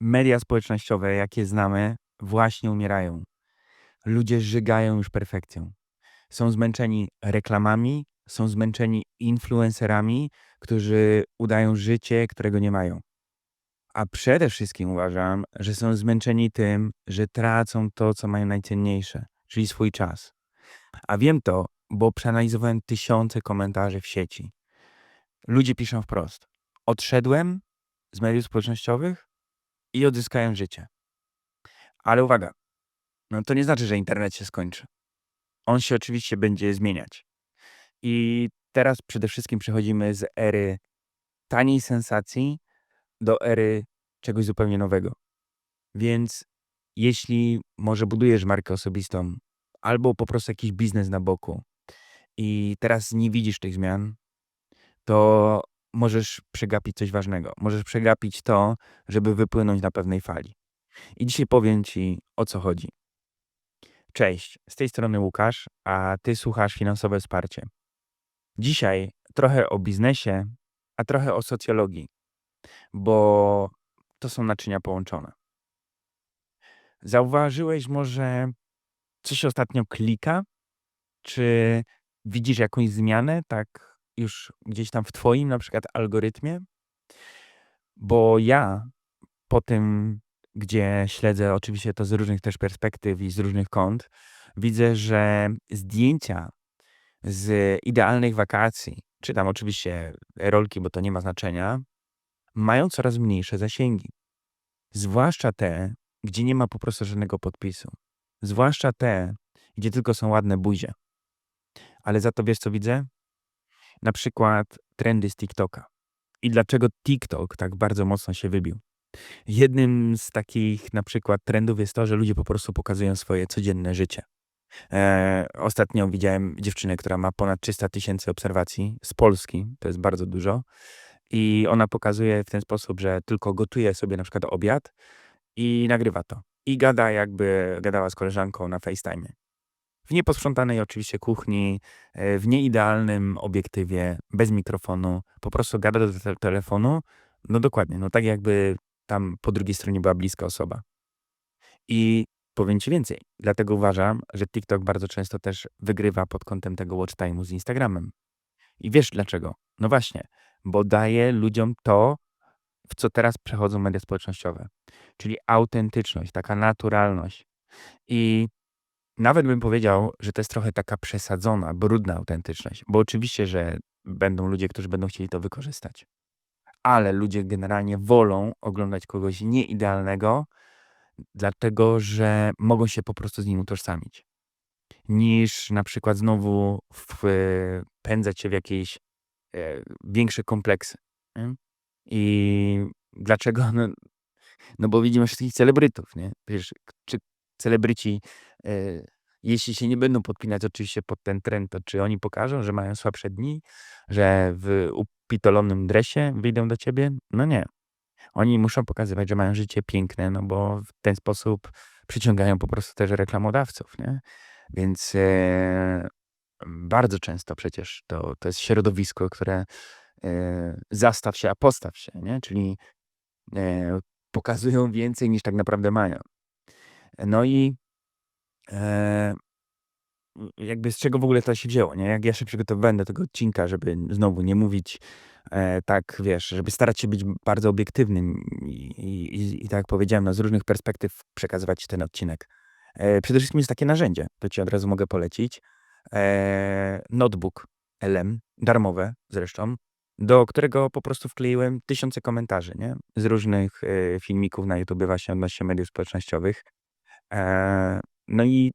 media społecznościowe, jakie znamy, właśnie umierają. Ludzie żygają już perfekcją. Są zmęczeni reklamami, są zmęczeni influencerami, którzy udają życie, którego nie mają. A przede wszystkim uważam, że są zmęczeni tym, że tracą to, co mają najcenniejsze, czyli swój czas. A wiem to, bo przeanalizowałem tysiące komentarzy w sieci. Ludzie piszą wprost: Odszedłem z mediów społecznościowych i odzyskałem życie. Ale uwaga, no to nie znaczy, że internet się skończy. On się oczywiście będzie zmieniać. I teraz przede wszystkim przechodzimy z ery taniej sensacji do ery czegoś zupełnie nowego. Więc jeśli może budujesz markę osobistą albo po prostu jakiś biznes na boku i teraz nie widzisz tych zmian, to możesz przegapić coś ważnego. Możesz przegapić to, żeby wypłynąć na pewnej fali. I dzisiaj powiem Ci, o co chodzi. Cześć, z tej strony Łukasz, a Ty słuchasz Finansowe Wsparcie. Dzisiaj trochę o biznesie, a trochę o socjologii, bo to są naczynia połączone. Zauważyłeś może, coś ostatnio klika? Czy widzisz jakąś zmianę, tak już gdzieś tam w Twoim na przykład algorytmie? Bo ja po tym, gdzie śledzę oczywiście to z różnych też perspektyw i z różnych kąt, widzę, że zdjęcia z idealnych wakacji, czy tam oczywiście rolki, bo to nie ma znaczenia, mają coraz mniejsze zasięgi. Zwłaszcza te, gdzie nie ma po prostu żadnego podpisu. Zwłaszcza te, gdzie tylko są ładne buzie. Ale za to wiesz, co widzę? Na przykład trendy z TikToka. I dlaczego TikTok tak bardzo mocno się wybił? Jednym z takich na przykład trendów jest to, że ludzie po prostu pokazują swoje codzienne życie. E, ostatnio widziałem dziewczynę, która ma ponad 300 tysięcy obserwacji z Polski, to jest bardzo dużo. I ona pokazuje w ten sposób, że tylko gotuje sobie na przykład obiad i nagrywa to. I gada, jakby gadała z koleżanką na FaceTime. W nieposprzątanej oczywiście kuchni, e, w nieidealnym obiektywie, bez mikrofonu, po prostu gada do te telefonu. No dokładnie, no tak jakby tam po drugiej stronie była bliska osoba. I powiem ci więcej, dlatego uważam, że TikTok bardzo często też wygrywa pod kątem tego watch time'u z Instagramem. I wiesz dlaczego? No właśnie, bo daje ludziom to, w co teraz przechodzą media społecznościowe, czyli autentyczność, taka naturalność. I nawet bym powiedział, że to jest trochę taka przesadzona, brudna autentyczność, bo oczywiście, że będą ludzie, którzy będą chcieli to wykorzystać. Ale ludzie generalnie wolą oglądać kogoś nieidealnego, dlatego że mogą się po prostu z nim utożsamić. Niż na przykład znowu wpędzać się w jakieś e, większe kompleksy. I dlaczego? No, no bo widzimy wszystkich celebrytów, nie? Przecież czy celebryci, e, jeśli się nie będą podpinać oczywiście pod ten trend, to czy oni pokażą, że mają słabsze dni, że w upitolonym dresie wyjdą do ciebie? No nie. Oni muszą pokazywać, że mają życie piękne, no bo w ten sposób przyciągają po prostu też reklamodawców, nie? Więc e, bardzo często przecież to, to jest środowisko, które e, zastaw się, a postaw się, nie? Czyli e, pokazują więcej niż tak naprawdę mają. No i e, jakby z czego w ogóle to się wzięło, nie? Jak ja się przygotowywałem do tego odcinka, żeby znowu nie mówić e, tak, wiesz, żeby starać się być bardzo obiektywnym i, i, i tak jak powiedziałem, no, z różnych perspektyw przekazywać ten odcinek. E, przede wszystkim jest takie narzędzie, to ci od razu mogę polecić. E, notebook LM, darmowe zresztą, do którego po prostu wkleiłem tysiące komentarzy, nie? Z różnych e, filmików na YouTube właśnie odnośnie mediów społecznościowych. E, no i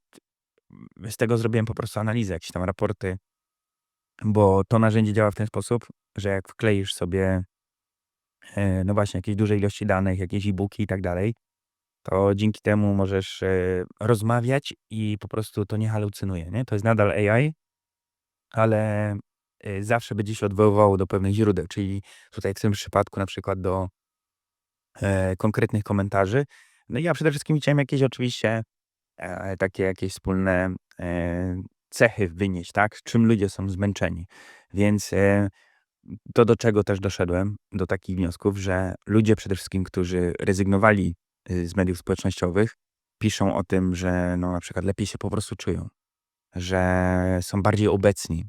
z tego zrobiłem po prostu analizę, jakieś tam raporty, bo to narzędzie działa w ten sposób, że jak wkleisz sobie, e, no właśnie, jakieś duże ilości danych, jakieś e-booki i tak dalej, to dzięki temu możesz e, rozmawiać i po prostu to nie halucynuje, nie? To jest nadal AI, ale zawsze będzie się odwoływało do pewnych źródeł, czyli tutaj w tym przypadku na przykład do konkretnych komentarzy. No ja przede wszystkim chciałem jakieś oczywiście e, takie jakieś wspólne e, cechy wynieść, tak? Czym ludzie są zmęczeni. Więc e, to do czego też doszedłem, do takich wniosków, że ludzie przede wszystkim, którzy rezygnowali y, z mediów społecznościowych, piszą o tym, że no, na przykład lepiej się po prostu czują, że są bardziej obecni,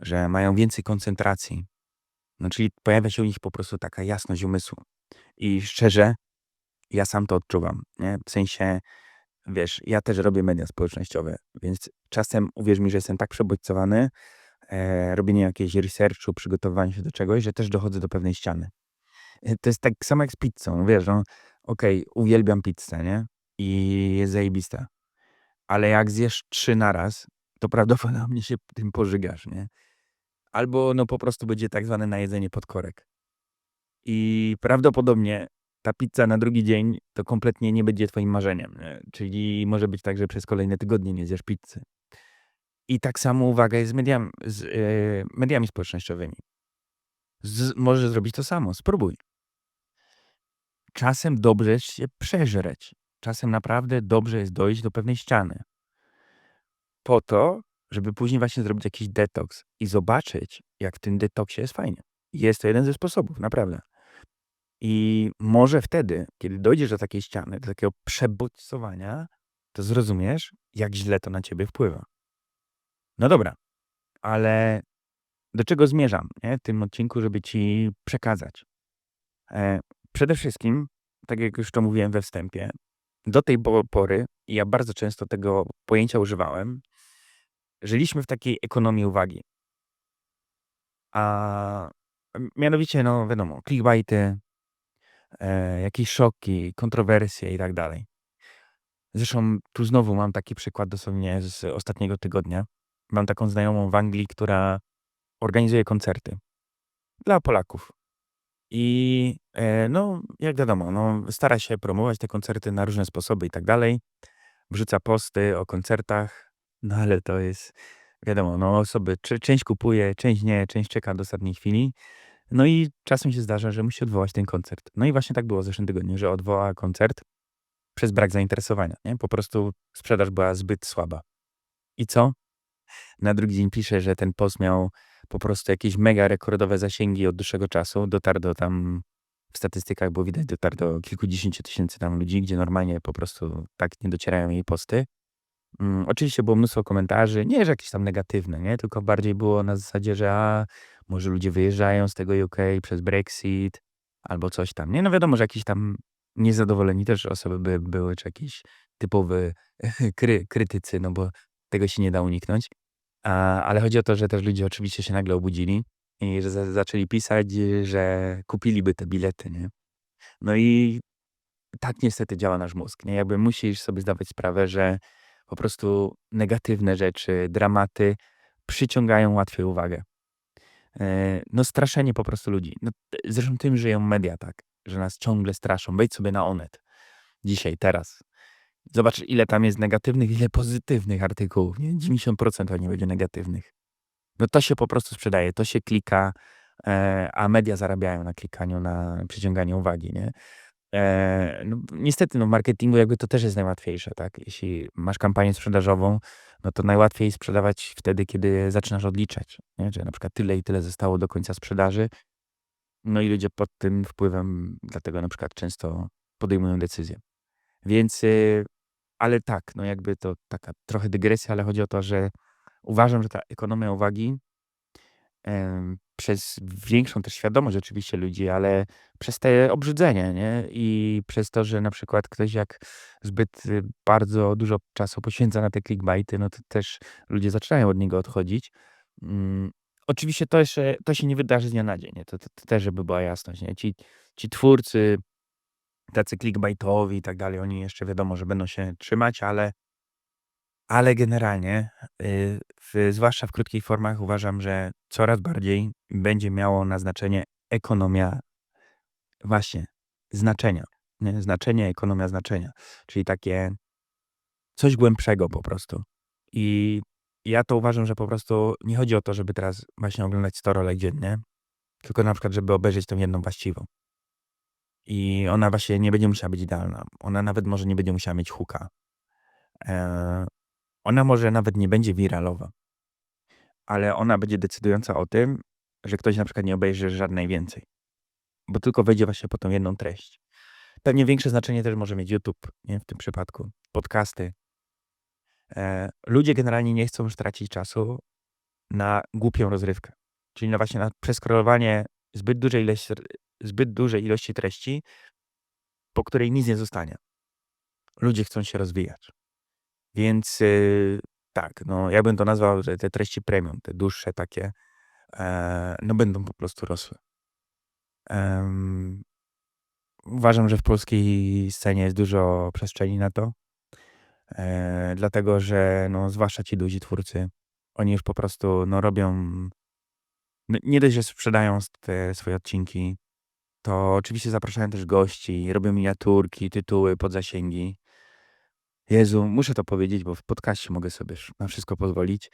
że mają więcej koncentracji. No, czyli pojawia się u nich po prostu taka jasność umysłu. I szczerze, ja sam to odczuwam. Nie? W sensie, wiesz, ja też robię media społecznościowe, więc czasem uwierz mi, że jestem tak przebodźcowany, e, robienie jakiegoś researchu, przygotowywanie się do czegoś, że też dochodzę do pewnej ściany. E, To jest tak samo jak z pizzą, wiesz, no, okej, uwielbiam pizzę, nie? I jest zajebista. Ale jak zjesz trzy naraz, to prawdopodobnie się tym pożygasz, nie? Albo no po prostu będzie tak zwane najedzenie podkorek. I prawdopodobnie ta pizza na drugi dzień to kompletnie nie będzie twoim marzeniem. Nie? Czyli może być tak, że przez kolejne tygodnie nie zjesz pizzy. I tak samo uwaga jest z mediami, z, e, mediami społecznościowymi. Z, możesz zrobić to samo, spróbuj. Czasem dobrze jest się przeżreć. Czasem naprawdę dobrze jest dojść do pewnej ściany. Po to, żeby później właśnie zrobić jakiś detoks i zobaczyć, jak w tym detoksie jest fajnie. Jest to jeden ze sposobów, naprawdę. I może wtedy, kiedy dojdziesz do takiej ściany, do takiego przebodźcowania, to zrozumiesz, jak źle to na ciebie wpływa. No dobra, ale do czego zmierzam nie? w tym odcinku, żeby ci przekazać? E, przede wszystkim, tak jak już to mówiłem we wstępie, do tej po- pory, i ja bardzo często tego pojęcia używałem, żyliśmy w takiej ekonomii uwagi. A mianowicie, no wiadomo, clickbaity, e, jakieś szoki, kontrowersje i tak dalej. Zresztą tu znowu mam taki przykład dosłownie z ostatniego tygodnia. Mam taką znajomą w Anglii, która organizuje koncerty dla Polaków. I e, no, jak wiadomo, no, stara się promować te koncerty na różne sposoby i tak dalej. Wrzuca posty o koncertach, no ale to jest, wiadomo, no osoby, część kupuje, część nie, część czeka do ostatniej chwili. No i czasem się zdarza, że musi odwołać ten koncert. No i właśnie tak było w zeszłym tygodniu, że odwołała koncert przez brak zainteresowania. Nie? Po prostu sprzedaż była zbyt słaba. I co? Na drugi dzień pisze, że ten post miał po prostu jakieś mega rekordowe zasięgi od dłuższego czasu. Dotarł do tam, w statystykach było widać, dotarł do kilkudziesięciu tysięcy tam ludzi, gdzie normalnie po prostu tak nie docierają jej posty. Mm, oczywiście było mnóstwo komentarzy, nie, że jakieś tam negatywne, nie? Tylko bardziej było na zasadzie, że a, może ludzie wyjeżdżają z tego UK przez Brexit albo coś tam, nie? No wiadomo, że jakieś tam niezadowoleni też osoby by, były, czy jakiś typowy kry, krytycy, no bo tego się nie da uniknąć. A, ale chodzi o to, że też ludzie oczywiście się nagle obudzili i że za, zaczęli pisać, że kupiliby te bilety, nie? No i tak niestety działa nasz mózg, nie? Jakby musisz sobie zdawać sprawę, że po prostu negatywne rzeczy, dramaty przyciągają łatwiej uwagę. E, No straszenie po prostu ludzi. No, zresztą tym żyją media tak, że nas ciągle straszą. Wejdź sobie na Onet. Dzisiaj, teraz. Zobacz, ile tam jest negatywnych, ile pozytywnych artykułów. Nie? 90% pewnie będzie negatywnych. No to się po prostu sprzedaje, to się klika, e, a media zarabiają na klikaniu, na przyciąganiu uwagi, nie? E, no, niestety, no, w marketingu jakby to też jest najłatwiejsze, tak? Jeśli masz kampanię sprzedażową, no to najłatwiej sprzedawać wtedy, kiedy zaczynasz odliczać, nie? Że na przykład tyle i tyle zostało do końca sprzedaży. No i ludzie pod tym wpływem, dlatego na przykład często podejmują decyzje. Więc, y, ale tak, no jakby to taka trochę dygresja, ale chodzi o to, że uważam, że ta ekonomia uwagi przez większą też świadomość oczywiście ludzi, ale przez te obrzydzenie, nie? I przez to, że na przykład ktoś jak zbyt y, bardzo dużo czasu poświęca na te clickbaity, no to też ludzie zaczynają od niego odchodzić. Mm, oczywiście to, jeszcze, to się nie wydarzy z dnia na dzień, nie? To, to, to też, żeby była jasność, nie? Ci, ci twórcy, tacy clickbaitowi i tak dalej, oni jeszcze wiadomo, że będą się trzymać, ale ale generalnie, y, w, zwłaszcza w krótkich formach, uważam, że coraz bardziej będzie miało na znaczenie ekonomia, właśnie, znaczenia. Nie? Znaczenie, ekonomia znaczenia. Czyli takie coś głębszego po prostu. I ja to uważam, że po prostu nie chodzi o to, żeby teraz właśnie oglądać 100 rolek dziennie, tylko na przykład, żeby obejrzeć tą jedną właściwą. I ona właśnie nie będzie musiała być idealna. Ona nawet może nie będzie musiała mieć huka. E, ona może nawet nie będzie wiralowa, ale ona będzie decydująca o tym, że ktoś na przykład nie obejrzy żadnej więcej, bo tylko wejdzie właśnie po tą jedną treść. Pewnie większe znaczenie też może mieć YouTube, nie? W tym przypadku, podcasty. E, ludzie generalnie nie chcą już tracić czasu na głupią rozrywkę, czyli na właśnie na przeskrolowanie zbyt dużej ilości zbyt dużej ilości treści, po której nic nie zostanie. Ludzie chcą się rozwijać. Więc, yy, tak, no, ja bym to nazwał, że te treści premium, te dłuższe takie, e, no będą po prostu rosły. uważam, że w polskiej scenie jest dużo przestrzeni na to. E, dlatego, że no, zwłaszcza ci duzi twórcy, oni już po prostu no, robią. No, nie dość, że sprzedają te swoje odcinki, to oczywiście zapraszają też gości, robią miniaturki, tytuły, podzasięgi. Jezu, muszę to powiedzieć, bo w podcaście mogę sobie na wszystko pozwolić,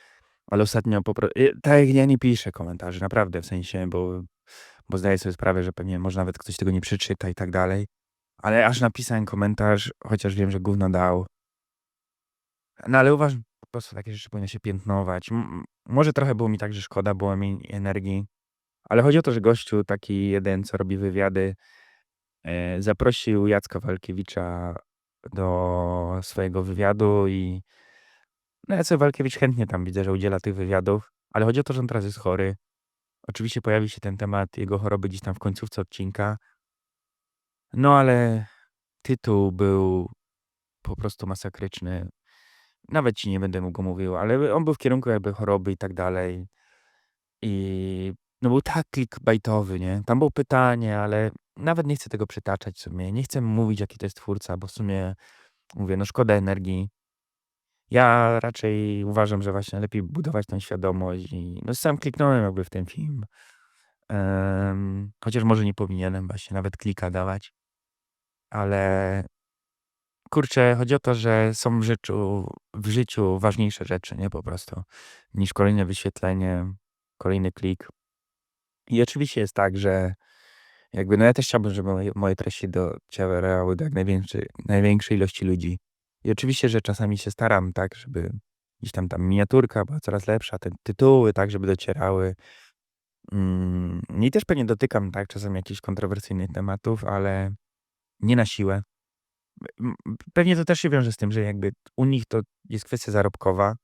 ale ostatnio po prostu, tak jak ja nie piszę komentarzy, naprawdę, w sensie, bo, bo zdaję sobie sprawę, że pewnie może nawet ktoś tego nie przeczyta i tak dalej, ale aż napisałem komentarz, chociaż wiem, że gówno dał. No ale uważam, po prostu takie rzeczy powinny się piętnować. M może trochę było mi tak, że szkoda było mi energii, ale chodzi o to, że gościu taki jeden, co robi wywiady, e, zaprosił Jacka Walkiewicza do swojego wywiadu i no Jacek Walkiewicz chętnie tam widzę, że udziela tych wywiadów, ale chodzi o to, że on teraz jest chory. Oczywiście pojawi się ten temat jego choroby gdzieś tam w końcówce odcinka. No ale tytuł był po prostu masakryczny. Nawet ci nie będę mu go mówił, ale on był w kierunku jakby choroby i tak dalej. I no był tak clickbaitowy, nie? Tam było pytanie, ale nawet nie chcę tego przytaczać w sumie. Nie chcę mówić, jaki to jest twórca, bo w sumie mówię, no szkoda energii. Ja raczej uważam, że właśnie lepiej budować tą świadomość i no sam kliknąłem jakby w ten film. chociaż może nie powinienem właśnie nawet klika dawać. Ale kurczę, chodzi o to, że są w życiu, w życiu ważniejsze rzeczy, nie po prostu, niż kolejne wyświetlenie, kolejny klik. I oczywiście jest tak, że jakby, no ja też chciałbym, żeby moje, moje treści docierały do jak największej, największej ilości ludzi. I oczywiście, że czasami się staram, tak, żeby gdzieś tam ta miniaturka była coraz lepsza, te tytuły, tak, żeby docierały. Mm, I też pewnie dotykam, tak, czasem jakichś kontrowersyjnych tematów, ale nie na siłę. Pewnie to też się wiąże z tym, że jakby u nich to jest kwestia zarobkowa.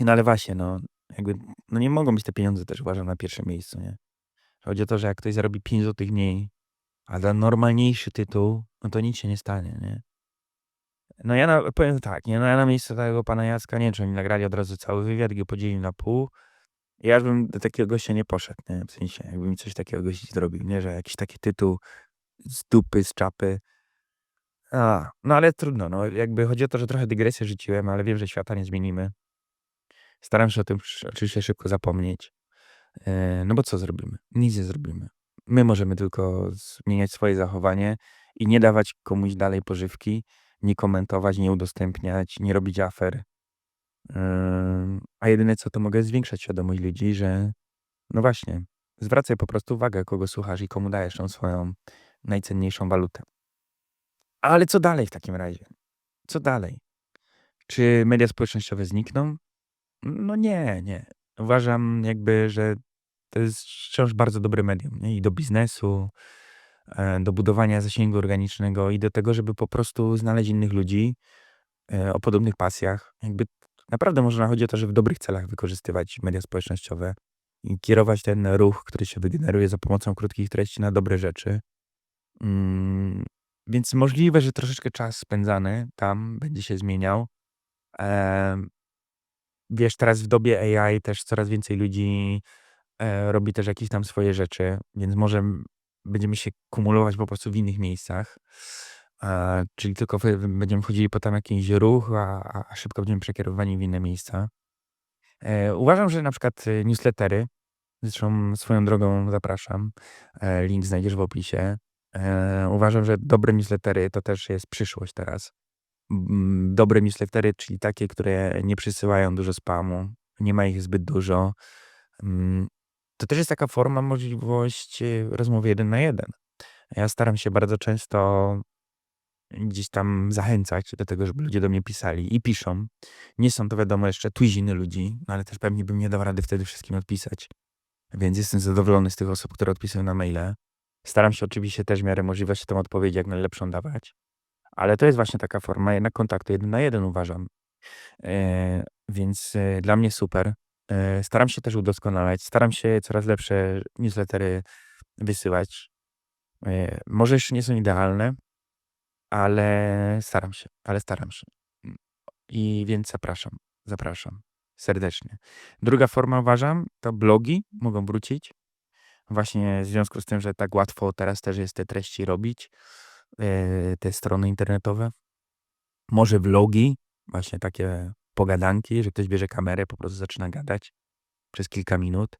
No ale właśnie, no, jakby, no nie mogą być te pieniądze też uważam na pierwszym miejscu, nie? Chodzi o to, że jak ktoś zarobi 5 złotych mniej, a za normalniejszy tytuł, no to nic się nie stanie, nie? No ja na, powiem tak, nie? No ja na miejscu tego pana Jacka, nie wiem, czy oni nagrali od razu cały wywiad go podzielili na pół. Ja już bym do takiego gościa nie poszedł, nie? W sensie, jakby mi coś takiego gości zrobił, nie? Że jakiś taki tytuł z dupy, z czapy. A, no ale trudno, no jakby chodzi o to, że trochę dygresję rzuciłem, ale wiem, że świata nie zmienimy. Staram się o tym oczywiście szybko zapomnieć. E, no bo co zrobimy? Nic nie zrobimy. My możemy tylko zmieniać swoje zachowanie i nie dawać komuś dalej pożywki, nie komentować, nie udostępniać, nie robić afer. A jedyne co to mogę zwiększać świadomość ludzi, że no właśnie, zwracaj po prostu uwagę, kogo słuchasz i komu dajesz tą swoją najcenniejszą walutę. Ale co dalej w takim razie? Co dalej? Czy media społecznościowe znikną? No nie, nie. Uważam jakby, że to jest wciąż bardzo dobre medium, nie? I do biznesu, e, do budowania zasięgu organicznego i do tego, żeby po prostu znaleźć innych ludzi e, o podobnych pasjach. Jakby naprawdę można chodzi o to, żeby w dobrych celach wykorzystywać media społecznościowe i kierować ten ruch, który się wygeneruje za pomocą krótkich treści na dobre rzeczy. Mm, więc możliwe, że troszeczkę czas spędzany tam będzie się zmieniał. Wiesz, teraz w dobie AI też coraz więcej ludzi e, robi też jakieś tam swoje rzeczy, więc może będziemy się kumulować po prostu w innych miejscach. E, czyli tylko będziemy wchodzili po tam jakiś ruch, a, a szybko będziemy przekierowani w inne miejsca. E, uważam, że na przykład e, newslettery, zresztą swoją drogą zapraszam, e, link znajdziesz w opisie. E, uważam, że dobre newslettery to też jest przyszłość teraz. Dobre newslettery, czyli takie, które nie przysyłają dużo spamu, nie ma ich zbyt dużo. Mm, to też jest taka forma, możliwość rozmowy jeden na jeden. Ja staram się bardzo często gdzieś tam zachęcać do tego, żeby ludzie do mnie pisali i piszą. Nie są to wiadomo jeszcze tuziny ludzi, no ale też pewnie bym nie dał rady wtedy wszystkim odpisać. Więc jestem zadowolony z tych osób, które odpisują na maile. Staram się oczywiście też w miarę możliwości tę odpowiedź jak najlepszą dawać, ale to jest właśnie taka forma jednak kontaktu jeden na jeden uważam. Eee, więc, e, dla mnie super. Eee, staram się też udoskonalać, staram się coraz lepsze newslettery wysyłać. Może jeszcze nie są idealne, ale staram się, ale staram się. Mm, I więc zapraszam, zapraszam serdecznie. Druga forma uważam, to blogi mogą wrócić. Właśnie w związku z tym, że tak łatwo teraz też jest te treści robić, te strony internetowe. Może vlogi, właśnie takie pogadanki, że ktoś bierze kamerę, po prostu zaczyna gadać przez kilka minut.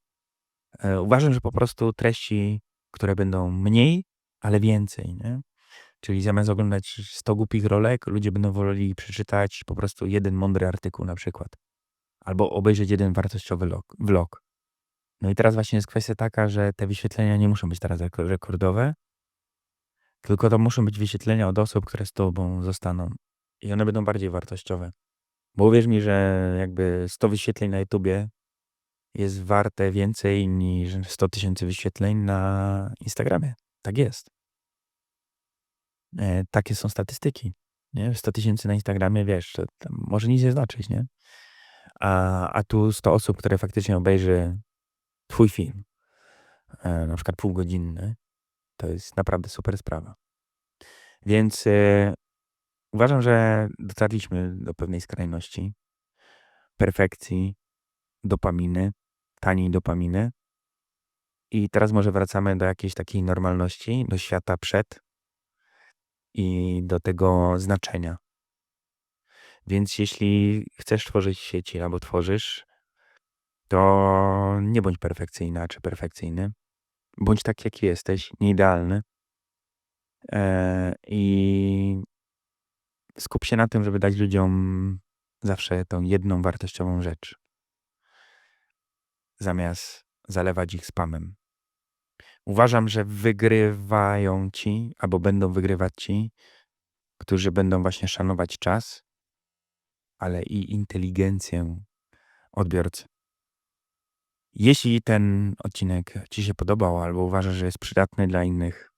Eee, uważam, że po prostu treści, które będą mniej, ale więcej, nie? Czyli zamiast oglądać 100 głupich rolek, ludzie będą woleli przeczytać po prostu jeden mądry artykuł na przykład. Albo obejrzeć jeden wartościowy log vlog. No i teraz właśnie jest kwestia taka, że te wyświetlenia nie muszą być teraz reko rekordowe tylko to muszą być wyświetlenia od osób, które z tobą zostaną. I one będą bardziej wartościowe. Bo uwierz mi, że jakby 100 wyświetleń na YouTubie jest warte więcej niż 100 tysięcy wyświetleń na Instagramie. Tak jest. Eee, takie są statystyki, nie? 100 tysięcy na Instagramie, wiesz, może nic nie znaczyć, nie? A a tu 100 osób, które faktycznie obejrzy twój film, eee, na przykład półgodzinny, to jest naprawdę super sprawa. Więc, eee, uważam, że dotarliśmy do pewnej skrajności. Perfekcji, dopaminy, taniej dopaminy. I teraz może wracamy do jakiejś takiej normalności, do świata przed i do tego znaczenia. Więc jeśli chcesz tworzyć sieci albo tworzysz, to nie bądź perfekcyjna czy perfekcyjny. Bądź taki, jaki jesteś, nieidealny. Eee, I skup się na tym, żeby dać ludziom zawsze tą jedną wartościową rzecz. Zamiast zalewać ich spamem. Uważam, że wygrywają ci, albo będą wygrywać ci, którzy będą właśnie szanować czas, ale i inteligencję odbiorcy. Jeśli ten odcinek ci się podobał, albo uważasz, że jest przydatny dla innych,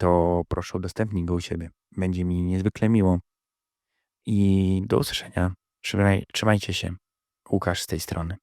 to proszę udostępnij go u siebie. Będzie mi niezwykle miło. I do usłyszenia. Trzymaj trzymajcie się. Łukasz z tej strony.